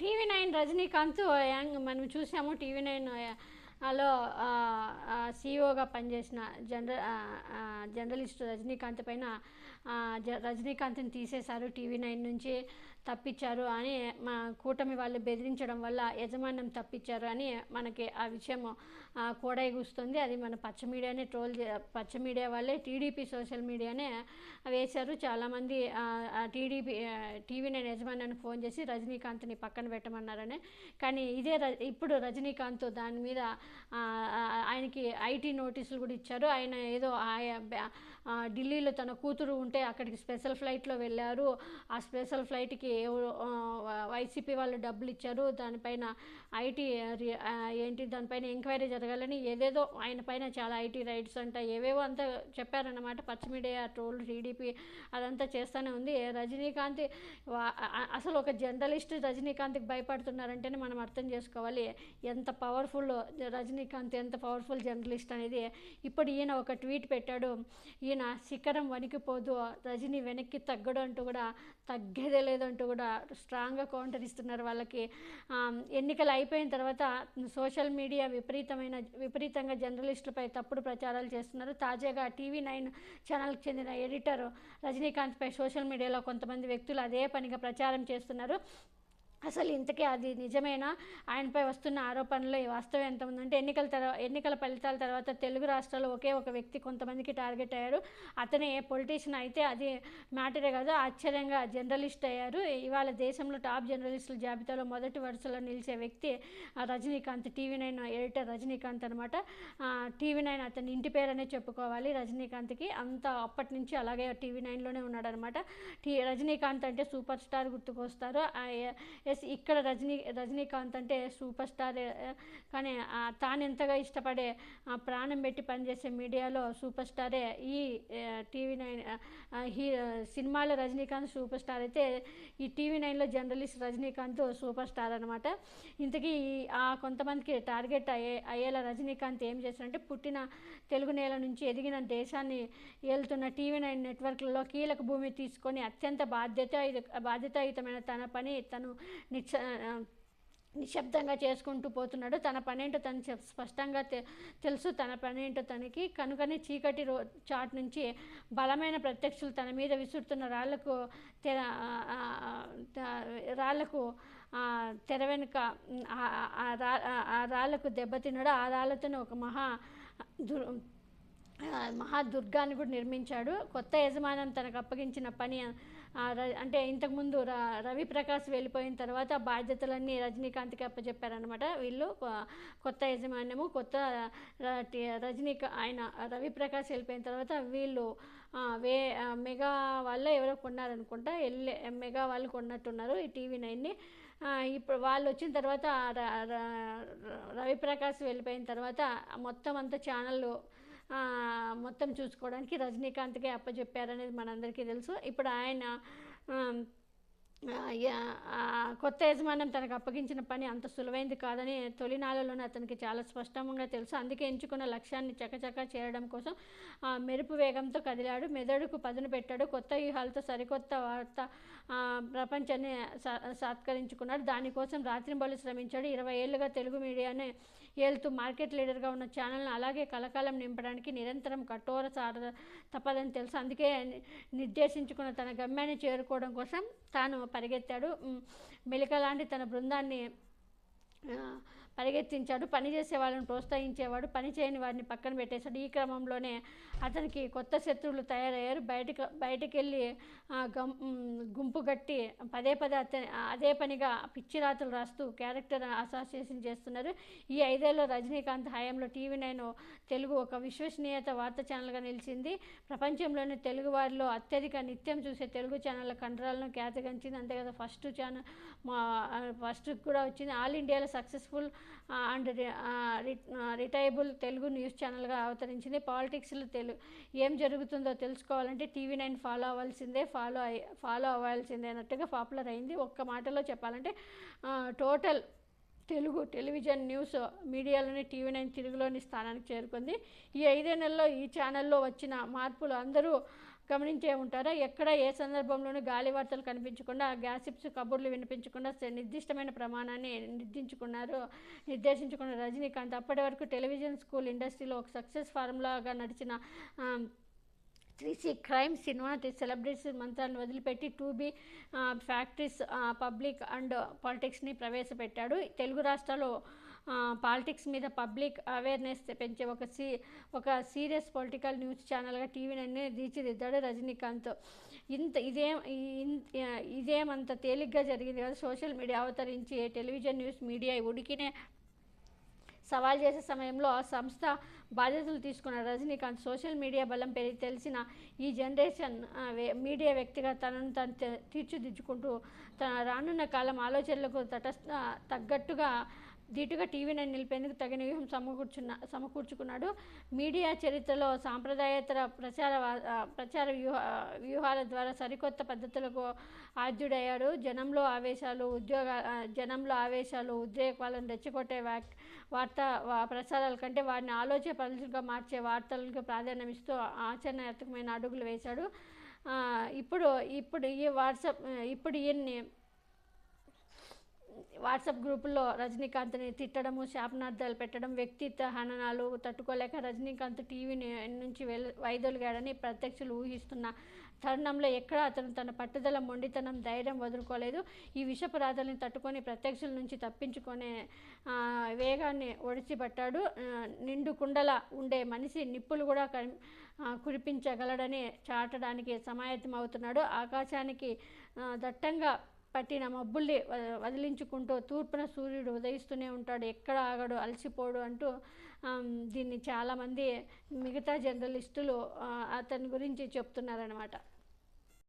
TV nine Rajinikanth young మనం చూసాము TV nine లో సీఈఓగా పనిచేసిన జనరల్ జర్నలిస్ట్ రజనీకాంత్ పైన రజనీకాంత్ని తీసేశారు టీవీ నైన్ నుంచి తప్పించారు అని మా కూటమి వాళ్ళు బెదిరించడం వల్ల యజమాన్యం తప్పించారు అని మనకి ఆ విషయం కూడైగుస్తుంది అది మన పచ్చ మీడియానే ట్రోల్ పచ్చ మీడియా వాళ్ళే టీడీపీ సోషల్ మీడియానే వేశారు. చాలామంది టీడీపీ టీవీ నైన్ యజమాన్యానికి ఫోన్ చేసి రజనీకాంత్ని పక్కన పెట్టమన్నారని. కానీ ఇదే ర ఇప్పుడు రజనీకాంత్ దాని మీద ఆయనకి ఐటీ నోటీసులు కూడా ఇచ్చారు. ఆయన ఏదో ఆయా ఢిల్లీలో తన కూతురు ఉంటే అక్కడికి స్పెషల్ ఫ్లైట్లో వెళ్ళారు. ఆ స్పెషల్ ఫ్లైట్కి ఎవరు వైసీపీ వాళ్ళు డబ్బులు ఇచ్చారు. దానిపైన ఐటీ రి- ఏంటి దానిపైన ఎంక్వైరీ జరగాలని ఏదేదో ఆయన పైన చాలా ఐటీ రైట్స్ అంట ఏవేవో అంతా చెప్పారన్నమాట. పచ్చి మీడియా ట్రోల్ టీడీపీ అదంతా చేస్తూనే ఉంది. రజనీకాంత్ అసలు ఒక జర్నలిస్ట్ రజనీకాంత్కి భయపడుతున్నారంటేనే మనం అర్థం చేసుకోవాలి. ఎంత పవర్ఫుల్ రజనీకాంత్ ఎంత పవర్ఫుల్ జర్నలిస్ట్ అనేది. ఇప్పుడు ఈయన ఒక ట్వీట్ పెట్టాడు. ఈయన శిఖరం వణికిపోదు రజనీ వెనక్కి తగ్గడం అంటూ కూడా తగ్గేదే లేదంటూ కూడా స్ట్రాంగ్గా కౌంటర్ ఇస్తున్నారు వాళ్ళకి. ఎన్నికలు అయిపోయిన తర్వాత సోషల్ మీడియా విపరీతమైన విపరీతంగా జర్నలిస్టులపై తప్పుడు ప్రచారాలు చేస్తున్నారు. తాజాగా టీవీ నైన్ ఛానల్కి చెందిన ఎడిటర్ రజనీకాంత్పై సోషల్ మీడియాలో కొంతమంది వ్యక్తులు అదే పనిగా ప్రచారం చేస్తున్నారు. అసలు ఇంతకీ అది నిజమేనా? ఆయనపై వస్తున్న ఆరోపణలు వాస్తవం ఎంత ఉందంటే ఎన్నికల తర్వాత ఎన్నికల ఫలితాల తర్వాత తెలుగు రాష్ట్రాల్లో ఒకే ఒక వ్యక్తి కొంతమందికి టార్గెట్ అయ్యారు. అతనే పొలిటీషియన్ అయితే అది మ్యాటరే కాదు ఆశ్చర్యంగా జర్నలిస్ట్ అయ్యారు. ఇవాళ దేశంలో టాప్ జర్నలిస్టుల జాబితాలో మొదటి వరుసలో నిలిచే వ్యక్తి Rajinikanth TV nine editor Rajinikanth అనమాట టీవీ నైన్ అతని ఇంటి పేరనే చెప్పుకోవాలి రజనీకాంత్కి. అంత అప్పటి నుంచి అలాగే టీవీ నైన్లోనే ఉన్నాడనమాట టీ రజనీకాంత్ అంటే సూపర్ స్టార్ గుర్తుకొస్తారు. ఎస్ ఇక్కడ రజనీ రజనీకాంత్ అంటే సూపర్ స్టార్ కానీ తాను ఎంతగా ఇష్టపడే ఆ, ప్రాణం పెట్టి పనిచేసే మీడియాలో సూపర్ స్టారే ఈ టీవీ నైన్ హీ సినిమాలో రజనీకాంత్ సూపర్ స్టార్ అయితే ఈ టీవీ నైన్లో జర్నలిస్ట్ రజనీకాంత్ సూపర్ స్టార్ అనమాట ఇంతకీ ఆ కొంతమందికి టార్గెట్ అయ్యే అయ్యేలా రజనీకాంత్ ఏం చేశారంటే పుట్టిన తెలుగు నేల నుంచి ఎదిగిన దేశాన్ని ఏలుతున్న టీవీ నైన్ నెట్వర్క్లలో కీలక భూమి తీసుకొని అత్యంత బాధ్యత బాధ్యతాయుతమైన తన పని తను నిశ్చ నిశ్శబ్దంగా చేసుకుంటూ పోతున్నాడు. తన పనేంటో తను స్పష్టంగా తె- తెలుసు తన పనేంటో తనకి. కనుకనే చీకటి రో చాట్ నుంచి బలమైన ప్రత్యక్షులు తన మీద విసురుతున్న రాళ్ళకు తె రాళ్ళకు తెర వెనుక ఆ- ఆ రాళ్ళకు దెబ్బతిన్నాడు ఆ రాళ్ళతోనే ఒక మహా దుర్ మహా దుర్గాన్ని కూడా నిర్మించాడు. కొత్త యజమానం తనకు అప్పగించిన పని అంటే ఇంతకుముందు ర రవి ప్రకాష్ వెళ్ళిపోయిన తర్వాత బాధ్యతలన్నీ రజనీకాంత్కి అప్పచెప్పారనమాట వీళ్ళు కొ- కొత్త యజమాన్యము కొత్త రజనీక రజనీకా ఆయన రవి ప్రకాష్ వెళ్ళిపోయిన తర్వాత వీళ్ళు వే మెగా వాళ్ళు ఎవరో కొన్నారనుకుంటా. వెళ్ళే మెగా వాళ్ళు కొన్నట్టున్నారు ఈ టీవీ నైన్ని. ఇప్పుడు వాళ్ళు వచ్చిన తర్వాత రవిప్రకాష్ రవి ప్రకాష్ వెళ్ళిపోయిన తర్వాత మొత్తం అంతా ఛానళ్ళు మొత్తం చూసుకోవడానికి రజనీకాంత్కే అప్పచెప్పారనేది మనందరికీ తెలుసు. ఇప్పుడు ఆయన కొత్త యజమానం తనకు అప్పగించిన పని అంత సులువైంది కాదని తొలినాళ్ళలోనే అతనికి చాలా స్పష్టంగా తెలుసు. అందుకే ఎంచుకున్న లక్ష్యాన్ని చకచకా చేరడం కోసం మెరుపు వేగంతో కదిలాడు. మెదడుకు పదును పెట్టాడు. కొత్త వ్యూహాలతో సరికొత్త వార్త ప్రపంచాన్ని సత్కరించుకున్నాడు. దానికోసం రాత్రింబలు శ్రమించాడు. ఇరవై ఏళ్ళుగా తెలుగు మీడియాని ఏలుతూ మార్కెట్ లీడర్గా ఉన్న ఛానల్ను అలాగే కలకాలం నింపడానికి నిరంతరం కఠోర సార తప్పదని తెలుసు. అందుకే నిర్దేశించుకున్న తన గమ్యాన్ని చేరుకోవడం కోసం తాను పరిగెత్తాడు. మెలిక లాంటి తన బృందాన్ని పరిగెత్తించాడు పని చేసే వాళ్ళని ప్రోత్సహించేవాడు పని చేయని వారిని పక్కన పెట్టేశాడు. ఈ క్రమంలోనే అతనికి కొత్త శత్రువులు తయారయ్యారు. బయటకు బయటకు వెళ్ళి గం గుంపు గట్టి పదే పదే అతని అదే పనిగా పిచ్చి రాతలు రాస్తూ క్యారెక్టర్ అసోసియేషన్ చేస్తున్నారు. ఈ ఐదేళ్ళలో రజనీకాంత్ హయాంలో టీవీ నైన్ తెలుగు ఒక విశ్వసనీయత వార్తా ఛానల్గా నిలిచింది. ప్రపంచంలోని తెలుగు వారిలో అత్యధిక నిత్యం చూసే తెలుగు ఛానళ్ళ కండరాలను ఖ్యాతిగంచింది. అంతే కదా ఫస్ట్ ఛానల్ మా ఫస్ట్ కూడా వచ్చింది. ఆల్ ఇండియాలో successful and reliable Telugu news ఛానల్గా అవతరించింది. పాలిటిక్స్లో తెలు ఏం జరుగుతుందో తెలుసుకోవాలంటే టీవీ నైన్ ఫాలో అవ్వాల్సిందే ఫాలో అయ్యి ఫాలో అవ్వాల్సిందే అన్నట్టుగా పాపులర్ అయింది. ఒక్క మాటలో చెప్పాలంటే టోటల్ తెలుగు టెలివిజన్ న్యూస్ మీడియాలోని టీవీ నైన్ తెలుగులోని స్థానానికి చేరుకుంది. ఈ ఐదే నెలల్లో ఈ ఛానల్లో వచ్చిన మార్పులు అందరూ గమనించే ఉంటారా? ఎక్కడ ఏ సందర్భంలోనూ గాలి వార్తలు కనిపించకుండా గ్యాసిప్స్ కబుర్లు వినిపించకుండా నిర్దిష్టమైన ప్రమాణాన్ని నిర్దించుకున్నారు. నిర్దేశించుకున్న రజనీకాంత్ అప్పటి వరకు టెలివిజన్ స్కూల్ ఇండస్ట్రీలో ఒక సక్సెస్ ఫార్ములాగా నడిచిన త్రీసీ క్రైమ్ సినిమా సెలబ్రిటీస్ మంత్రాన్ని వదిలిపెట్టి to be factories public and పాలిటిక్స్ని ప్రవేశపెట్టాడు. తెలుగు రాష్ట్రాల్లో పాలిటిక్స్ మీద పబ్లిక్ అవేర్నెస్ పెంచే ఒక సీ ఒక సీరియస్ పొలిటికల్ న్యూస్ ఛానల్గా టీవీని తీర్చిదిద్దాడు రజనీకాంత్. ఇంత ఇదేం ఇన్- ఇదేమంత తేలిగ్గా జరిగింది కదా సోషల్ మీడియా అవతరించి టెలివిజన్ న్యూస్ మీడియా ఉడికినే సవాల్ చేసే సమయంలో ఆ సంస్థ బాధ్యతలు తీసుకున్న రజనీకాంత్ సోషల్ మీడియా బలం పెరిగి తెలిసిన ఈ జనరేషన్ మీడియా వ్యక్తిగా తనను తను తీర్చిదిద్దుకుంటూ తన రానున్న కాలం ఆలోచనలకు తటస్థ తగ్గట్టుగా ధీటుగా టీవీని నిలిపేందుకు తగిన వ్యూహం సమకూర్చున్న సమకూర్చుకున్నాడు. మీడియా చరిత్రలో సాంప్రదాయేతర ప్రచార ప్రచార వ్యూహ వ్యూహాల ద్వారా సరికొత్త పద్ధతులకు ఆద్యుడయ్యాడు. జనంలో ఆవేశాలు ఉద్యోగ జనంలో ఆవేశాలు ఉద్రేకాలను రెచ్చగొట్టే వాక్ వార్తా ప్రసారాల కంటే వారిని ఆలోచన పరిస్థితులుగా మార్చే వార్తలకు ప్రాధాన్యమిస్తూ ఆచరణాత్మకమైన అడుగులు వేశాడు. ఇప్పుడు ఇప్పుడు ఈ వాట్సాప్ ఇప్పుడు ఈయన్ని వాట్సాప్ గ్రూపుల్లో రజనీకాంత్ని తిట్టడము శాపనార్థాలు పెట్టడం వ్యక్తిత్వ హననాలు తట్టుకోలేక రజనీకాంత్ టీవీ నుంచి వెల్ వైదొలిగాడని ప్రత్యక్షులు ఊహిస్తున్న తరుణంలో ఎక్కడ అతను తన పట్టుదల మొండితనం ధైర్యం వదులుకోలేదు. ఈ విషపరాధాలను తట్టుకొని ప్రత్యక్షుల నుంచి తప్పించుకునే వేగాన్ని ఒడిచిపట్టాడు నిండు కుండల ఉండే మనిషి నిప్పులు కూడా కురిపించగలడని చాటడానికి సమాయత్తమవుతున్నాడు. ఆకాశానికి దట్టంగా పట్టిన మబ్బుల్ని వదిలించుకుంటూ తూర్పున సూర్యుడు ఉదయిస్తూనే ఉంటాడు. ఎక్కడ ఆగడు అలసిపోడు అంటూ దీన్ని చాలామంది మిగతా జర్నలిస్టులు అతని గురించి చెప్తున్నారనమాట